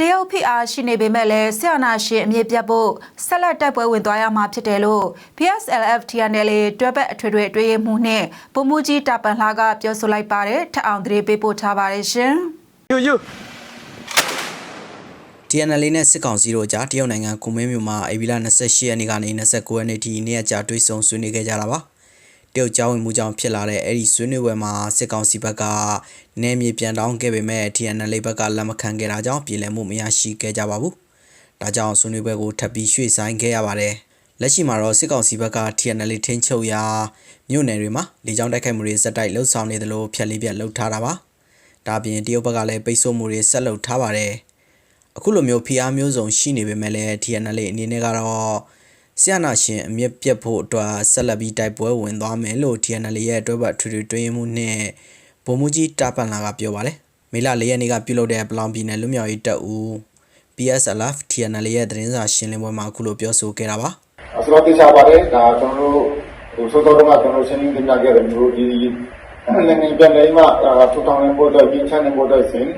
တရုတ်ဖိအားရှိနေပေမဲ့လည်းဆရာနာရှင်အမြင့်ပြတ်ဖို့ဆက်လက်တိုက်ပွဲဝင်သွားရမှာဖြစ်တယ်လို့ PSLF TNL တွဲဘက်အထွေထွေအတွင်းရေးမှူးနှင့်ဗိုလ်မှူးကြီးတာပန်လှကပြောဆိုလိုက်ပါတယ်ထပ်အောင်သတင်းပေးပို့ထားပါတယ်ရှင်ယူယူ TNL နဲ့စစ်ကောင်စီတို့ကြားတရုတ်နိုင်ငံကွန်မင်းမြို့မှာအေဗီလာ28ရက်နေ့ကနေ29ရက်နေ့ထိနေ့ရက်ကြာတွေ့ဆုံဆွေးနွေးခဲ့ကြတာပါ တရုတ်ကြောင်းဝင်မှုကြောင့်ဖြစ်လာတဲ့အဲ့ဒီဆွေးနွေးပွဲမှာစစ်ကောင်စီဘက်ကနယ်မြေပြန်တောင်းခဲ့ပေမဲ့ TNL ဘက်ကလက်မခံခဲ့တာကြောင့်ပြည်လည်မှုမရရှိခဲ့ကြပါဘူးဒါကြောင့်ဆွေးနွေးပွဲကိုထပ်ပြီးရွှေ့ဆိုင်းခဲ့ရပါတယ်လက်ရှိမှာတော့စစ်ကောင်စီဘက်က TNL ထိန်းချုပ်ရာမြို့နယ်တွေမှာလေကြောင်းတိုက်ခိုက်မှုတွေစက်တိုက်လှုပ်ဆောင်နေတယ်လို့ဖျက်လေးပြက်လှုပ်ထားတာပါဒါပြင်တရုတ်ဘက်ကလည်းပိတ်ဆို့မှုတွေဆက်လုပ်ထားပါတယ်အခုလိုမျိုးဖိအားမျိုးစုံရှိနေပေမဲ့လည်း TNL အနေနဲ့ကတော့ ဆရာနာရှင်အမြင့်ပြတ်ဖို့အတွက်ဆက်လက်ပြီးတိုက်ပွဲဝင်သွားမယ်လို့ TNL ရဲ့အတွဲဘက်ထွေထွေတွင်းမှုနဲ့ဗိုလ်မှူးကြီးတာပန်လာကပြောပါတယ်။မေလ၄ရက်နေ့ကပြုလုပ်တဲ့ပလောင်ပြည်နယ်လူမျိုးရေးတပ်ဦး PSLF TNL ရဲ့သတင်းစာရှင်းလင်းပွဲမှာအခုလိုပြောဆိုခဲ့တာပါဆိုတော့သိချပါတယ်ဒါကျွန်တော်တို့ဟိုစောစောတုန်းကကျွန်တော်ရှင်းလင်းတင်ပြခဲ့တယ်မျိုးဒီလည်းငင်းပြန်လေးမှာထူထောင်နေဖို့တော့ပြင်ချနေဖို့တော့စဉ်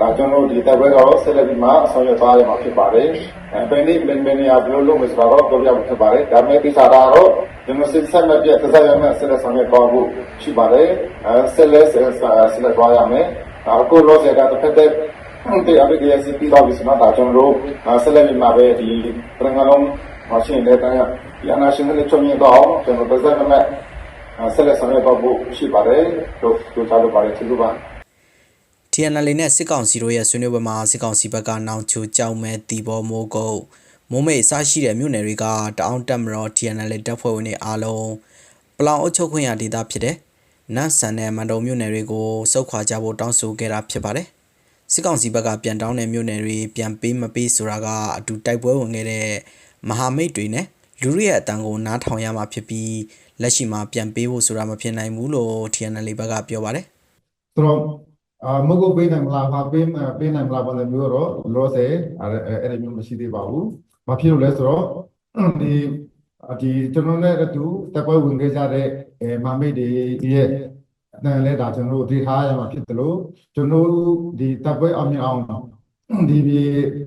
ဒါကျွန်တော်တို့ဒီတက်ပွဲကတော့ဆက်လက်ပြီးမှဆောင်ရွက်သွားရမှာဖြစ်ပါတယ်အဲဘယ်နည်းဘယ်ဘယ်နေရာဘယ်လိုလုပ်မလဲဆိုတော့ပြောပြဖို့ဖြစ်ပါတယ်ဒါမဲ့ဒီစားတာတော့ကျွန်တော်စစ်ဆက်မဲ့ပြသက်သက်ရမဲ့ဆက်လက်ဆောင်ရွက်သွားဖို့ရှိပါတယ်အဲဆက်လက်ဆက်လက်သွားရမယ်ဒါအခုလောဆယ်ကတစ်ဖက်သက်ဒီအဘိဓိယစီပြီးတော့ပြီးစတော့ဒါကျွန်တော်တို့ဆက်လက်ပြီးမှပဲဒီပြည်ငါလုံးမရှိရင်လည်းတိုင်းရအနာရှင်တွေချုံရင်တော့ကျွန်တော်ပတ်သက်မဲ့ဆက်လက်ဆောင်ရွက်တော့ဖို့ရှိပါတယ်တို့တို့ချလို့ပါတယ်သူတို့ပါ TNL နဲ့စစ်ကောင်စီတို့ရဲ့ဆွေးနွေးပွဲမှာစစ်ကောင်စီဘက်ကနောင်ချိုကြောက်မဲတီဘောမိုးကုတ်မိုးမိတ်အစရှိတဲ့မြို့နယ်တွေကတအောင်းတက်မတော် TNL တပ်ဖွဲ့ဝင်တွေအားလုံးပလောင်အုပ်ချုပ်ခွင့်ရဒေသဖြစ်တဲ့နတ်ဆန်နဲ့မန်တုံမြို့နယ်တွေကိုစုခွာကြဖို့တောင်းဆိုခဲ့တာဖြစ်ပါတယ်စစ်ကောင်စီဘက်ကပြန်တောင်းတဲ့မြို့နယ်တွေပြန်ပေးမပေးဆိုတာကအတူတိုက်ပွဲဝင်ခဲ့တဲ့မဟာမိတ်တွေနဲ့လူတွေရဲ့အတန်ကိုနားထောင်ရမှာဖြစ်ပြီးလက်ရှိမှာပြန်ပေးဖို့ဆိုတာမဖြစ်နိုင်ဘူးလို့ TNL ဘက်ကပြောပါတယ်ဆိုတော့ အာမဟုတ်ပေးနိုင်မလားဟာပေးပေးနိုင်မလားဘာလဲမျိုးတော့လောဆယ်အဲ့အဲ့ဒီမျိုးမရှိသေးပါဘူး။ဘာဖြစ်လို့လဲဆိုတော့ဒီဒီကျွန်တော်နဲ့အတူတက်ပွဲဝင်ခဲ့ကြတဲ့အဲမမိတ်တွေရဲ့အဲလဲဒါကျွန်တော်တို့ဒီထားရမှာဖြစ်တယ်လို့ကျွန်တော်တို့ဒီတက်ပွဲအောင်မြင်အောင်ဒီ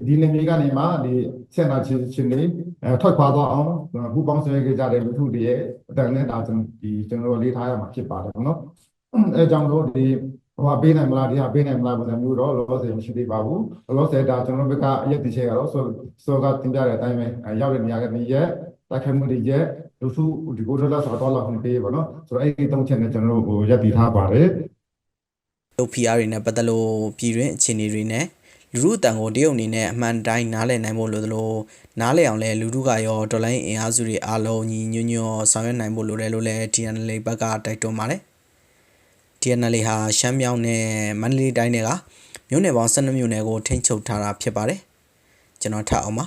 ဒီနေမြေကနေမှဒီဆက်နာချင်းချင်းတွေအဲထွက်ခွာသွားအောင်ဘူပေါင်းဆွဲခဲ့ကြတဲ့လူထုတွေရဲ့အတန်နဲ့ဒါကျွန်တော်ဒီကျွန်တော်တို့လေးထားရမှာဖြစ်ပါတယ်နော်အဲကြောင့်လို့ဒီ ဟိုဟာပေးနိုင်မလားဒီဟာပေးနိုင်မလားပုံစံမျိုးတော့လောဆယ်မရှိသေးပါဘူးလောဆယ်ဒါကျွန်တော်ဘက်ကအရက်တချေကတော့ဆိုဆိုကတင်ပြတဲ့အတိုင်းပဲရောက်တဲ့နေရာကနေရက်တိုက်ခိုက်မှုတွေရက်လူစုဒီကိုဒေါ်လာဆိုတော့လောက်ခွင့်ပေးပါနော်ဆိုတော့အဲ့ဒီသုံးချက်နဲ့ကျွန်တော်တို့ဟိုရက်တည်ထားပါတယ်တို့ PR တွေနဲ့ပတ်သက်လို့ပြည်တွင်းအခြေအနေတွေနဲ့လူမှုတန်ကိုတရုတ်အနေနဲ့အမှန်တိုင်းနားလည်နိုင်ဖို့လိုသလိုနားလည်အောင်လဲလူမှုကရောဒေါ်လာအင်အားစုတွေအားလုံးညီညွတ်ညွတ်ဆောင်ရွက်နိုင်ဖို့လိုတယ်လို့လဲ TNL ဘက်ကတိုက်တွန်းပါတယ် TNL ဟာရှမ်းမြောင်နဲ့မန္တလေးတိုင်းတွေကမြို့နယ်ပေါင်း12မြို့နယ်ကိုထိန်းချုပ်ထားတာဖြစ်ပါတယ်ကျွန်တော်ထပ်အောင်ပါ